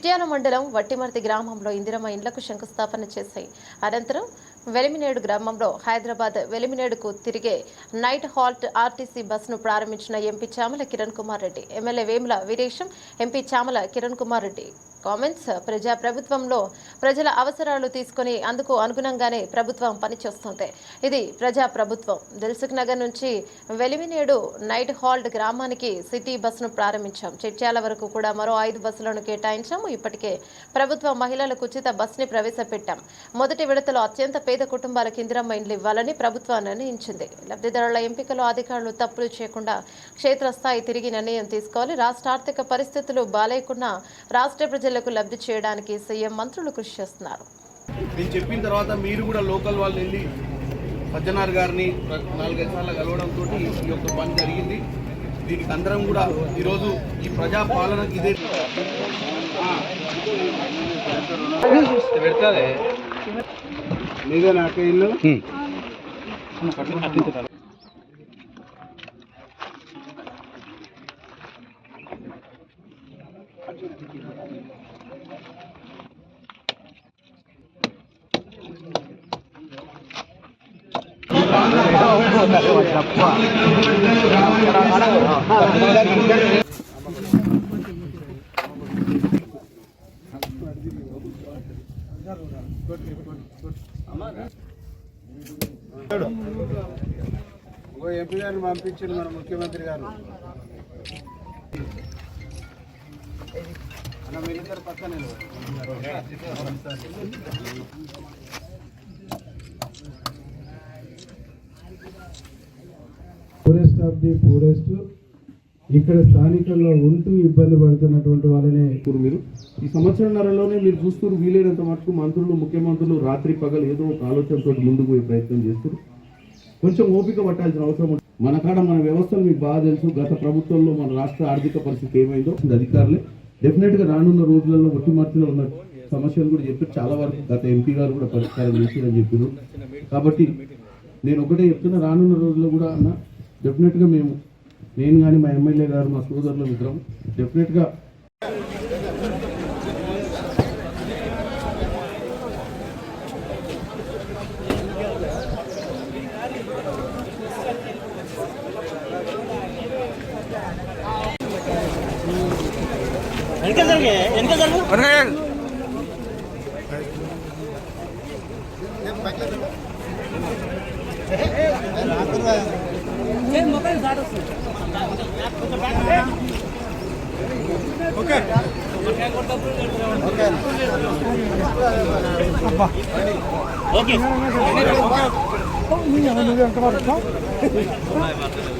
చిట్యాల మండలం వట్టిమర్తి గ్రామంలో ఇందిరమ్మ ఇండ్లకు శంకుస్థాపన చేశాయి. అనంతరం వెలిమినేడు గ్రామంలో హైదరాబాద్ వెలిమినేడుకు తిరిగే నైట్ హాల్ట్ ఆర్టీసీ బస్సును ప్రారంభించిన MP Chamala Kiran Kumar Reddy MLA Vemula Veeresham MP Chamala Kiran Kumar Reddy. Comments uh, ప్రజా ప్రభుత్వంలో ప్రజల అవసరాలు తీసుకొని అందుకు అనుగుణంగానే ప్రభుత్వం పనిచేస్తుంది ఇది ప్రజా ప్రభుత్వం. దిల్సుఖ్ నగర్ నుంచి వెలివినేడు నైట్ హాల్ట్ గ్రామానికి సిటీ బస్సును ప్రారంభించాం. చిట్యాల వరకు కూడా మరో ఐదు బస్సులను కేటాయించాము. ఇప్పటికే ప్రభుత్వ మహిళలకు ఉచిత బస్సుని ప్రవేశపెట్టాం. మొదటి విడతలో అత్యంత పేద కుటుంబాలకు ఇందిరమ్మ ఇండ్లు ఇవ్వాలని ప్రభుత్వం నిర్ణయించింది. లబ్ధిదారుల ఎంపికలో అధికారులు తప్పులు చేయకుండా క్షేత్రస్థాయి తిరిగి నిర్ణయం తీసుకోవాలి. రాష్ట్ర ఆర్థిక పరిస్థితులు బాలేకున్నా రాష్ట్ర ప్రజలకు లబ్ధి చేయడానికి సీఎం మంత్రులు కృషి చేస్తున్నారు. నేను చెప్పిన తర్వాత మీరు కూడా లోకల్ వాళ్ళు వెళ్ళి సజ్జనార్ గారిని నాలుగైదు సార్లు కలవడంతో ఈ యొక్క పని జరిగింది. దీనికి అందరం కూడా ఈరోజు ఈ ప్రజా పాలనకి ఇదే నీదే నాకు ఇల్లు? ఎంపీ గారిని పంపించింది మన ముఖ్యమంత్రి గారు. అన్న మీరిద్దరు పక్కనే పూరెస్ట్ ఆఫ్ ది పూరెస్ట్ ఇక్కడ స్థానికంగా ఉంటూ ఇబ్బంది పడుతున్నటువంటి వాళ్ళనే మీరు ఈ సంవత్సరంన్నరలోనే మీరు చూస్తున్నారు వీలైనంత మటుకు మంత్రులు ముఖ్యమంత్రులు రాత్రి పగలు ఏదో ఒక ఆలోచనతో ముందుకు పోయే ప్రయత్నం చేస్తారు కొంచెం ఓపిక పట్టాల్సిన అవసరం ఉంది. మన కాడ మన వ్యవస్థలు మీకు బాగా తెలుసు. గత ప్రభుత్వంలో మన రాష్ట్ర ఆర్థిక పరిస్థితి ఏమైందో అధికారులే. డెఫినెట్గా రానున్న రోజులలో ఒట్టి మార్చిలో ఉన్న సమస్యలు కూడా చెప్పారు చాలా వరకు గత ఎంపీ గారు కూడా పరిష్కారం చేసిరని చెప్పారు కాబట్టి నేను ఒకటే చెప్తున్నా రానున్న రోజుల్లో కూడా అన్న డెఫినెట్గా మేము నేను కానీ మా ఎమ్మెల్యే గారు మా సోదరులు మిత్రం డెఫినెట్గా లక్ష్మీ జయలక్ష్మీ సరస్వతి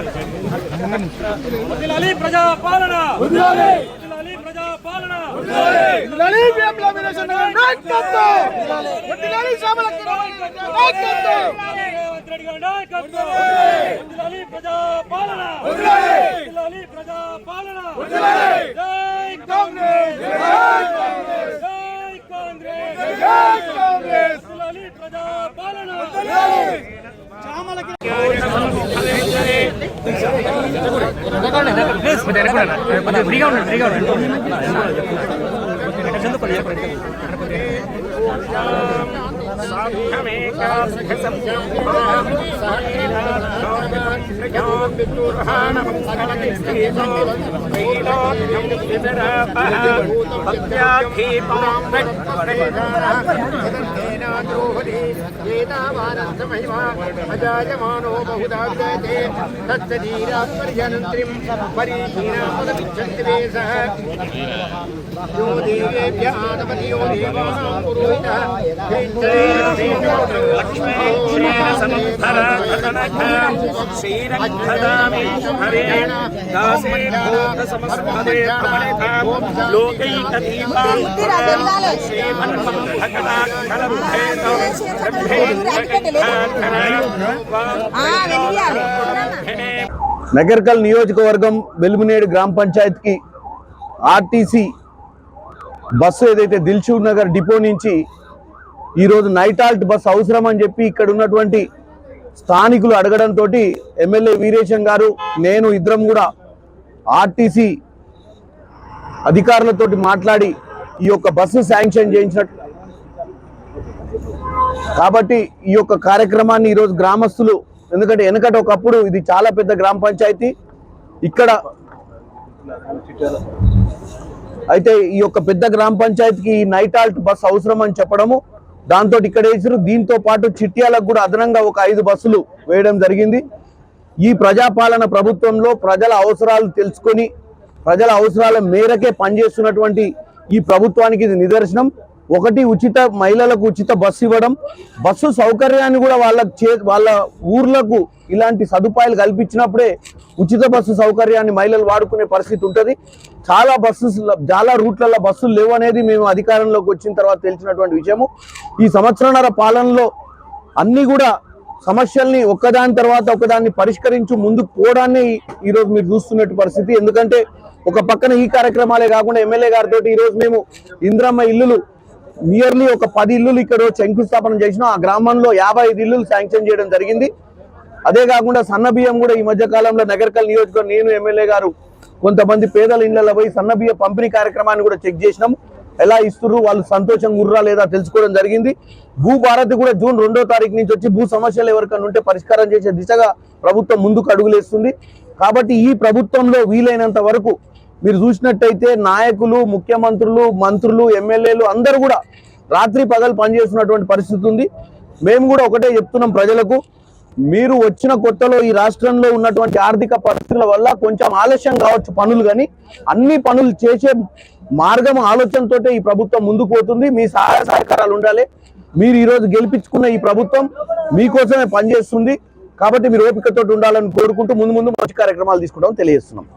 ప్రజా పాలన రేవంత్ రెడ్డి గారి నాయకత్వం. వదిలాలి. ప్రజా పాలన వదిలాలి. ప్రజా పాలన జై కాంగ్రెస్. జై కాంగ్రెస్. జై కాంగ్రెస్. వదిలాలి ప్రజా ப்ளீஸ் अजायमानो बहुधा विजयते तत्सधीरात्पर्यनन्त्रिं परीक्षीणापदमिच्छन्ति मे यो देवेभ्यः आदपति यो देवानां पुरोहितः నగర్కల్ నియోజకవర్గం వెలుగునేడు గ్రామ పంచాయత్కి ఆర్టీసీ బస్సు ఏదైతే దిల్చూర్ నగర్ డిపో నుంచి ఈరోజు నైట్ బస్ అవసరం అని చెప్పి ఇక్కడ ఉన్నటువంటి స్థానికులు అడగడంతో ఎమ్మెల్యే వీరేశం గారు నేను ఇద్దరం కూడా ఆర్టీసీ అధికారులతోటి మాట్లాడి ఈ యొక్క బస్సు శాంక్షన్ చేయించినట్టు కాబట్టి ఈ యొక్క కార్యక్రమాన్ని ఈరోజు గ్రామస్తులు ఎందుకంటే వెనకట ఒకప్పుడు ఇది చాలా పెద్ద గ్రామ పంచాయతీ. ఇక్కడ అయితే ఈ యొక్క పెద్ద గ్రామ పంచాయతీకి ఈ నైట్ ఆల్ట్ బస్ అవసరం అని చెప్పడము దాంతో ఇక్కడ వేసారు దీంతో పాటు చిట్యాలకు కూడా అదనంగా ఒక ఐదు బస్సులు వేయడం జరిగింది. ఈ ప్రజాపాలన ప్రభుత్వంలో ప్రజల అవసరాలు తెలుసుకొని ప్రజల అవసరాల మేరకే పనిచేస్తున్నటువంటి ఈ ప్రభుత్వానికి ఇది నిదర్శనం. ఒకటి ఉచిత మహిళలకు ఉచిత బస్సు ఇవ్వడం. బస్సు సౌకర్యాన్ని కూడా వాళ్ళకు చే వాళ్ళ ఊర్లకు ఇలాంటి సదుపాయాలు కల్పించినప్పుడే ఉచిత బస్సు సౌకర్యాన్ని మహిళలు వాడుకునే పరిస్థితి ఉంటుంది. చాలా బస్సు చాలా రూట్లలో బస్సులు లేవు అనేది మేము అధికారంలోకి వచ్చిన తర్వాత తెలిసినటువంటి విషయము. ఈ సంవత్సరన్నర పాలనలో అన్ని కూడా సమస్యల్ని ఒక్కదాని తర్వాత ఒకదాన్ని పరిష్కరించు ముందుకు పోవడాన్ని ఈరోజు మీరు చూస్తున్నట్టు పరిస్థితి. ఎందుకంటే ఒక పక్కన ఈ కార్యక్రమాలే కాకుండా ఎమ్మెల్యే గారితో ఈరోజు మేము ఇంద్రమ్మ ఇల్లులు నియర్లీ ఒక పది ఇల్లులు ఇక్కడ శంకుస్థాపన చేసినాం. ఆ గ్రామంలో యాభై ఐదు ఇల్లులు శాంక్షన్ చేయడం జరిగింది. అదే కాకుండా సన్న బియ్యం కూడా ఈ మధ్య కాలంలో నగరకల్ నియోజకవర్గం నేను ఎమ్మెల్యే గారు కొంతమంది పేదల ఇళ్ళలో పోయి సన్న బియ్య పంపిణీ కార్యక్రమాన్ని కూడా చెక్ చేసినాం ఎలా ఇస్తుర్రు వాళ్ళు సంతోషంగా ఉర్రా లేదా తెలుసుకోవడం జరిగింది. భూ భారతి కూడా జూన్ రెండో తారీఖు నుంచి వచ్చి భూ సమస్యలు ఎవరికైనా ఉంటే పరిష్కారం చేసే దిశగా ప్రభుత్వం ముందుకు అడుగులేస్తుంది. కాబట్టి ఈ ప్రభుత్వంలో వీలైనంత వరకు మీరు చూసినట్టయితే నాయకులు ముఖ్యమంత్రులు మంత్రులు ఎమ్మెల్యేలు అందరూ కూడా రాత్రి పగలు పనిచేస్తున్నటువంటి పరిస్థితి ఉంది. మేము కూడా ఒకటే చెప్తున్నాం ప్రజలకు మీరు వచ్చిన కొత్తలో ఈ రాష్ట్రంలో ఉన్నటువంటి ఆర్థిక పరిస్థితుల వల్ల కొంచెం ఆలస్యం కావచ్చు పనులు కానీ అన్ని పనులు చేసే మార్గం ఆలోచనతోటే ఈ ప్రభుత్వం ముందుకు పోతుంది. మీ సహాయ సహకారాలు ఉండాలి. మీరు ఈరోజు గెలిపించుకున్న ఈ ప్రభుత్వం మీకోసమే పనిచేస్తుంది. కాబట్టి మీరు ఓపికతో ఉండాలని కోరుకుంటూ ముందు ముందు మంచి కార్యక్రమాలు తీసుకుంటామని తెలియజేస్తున్నాం.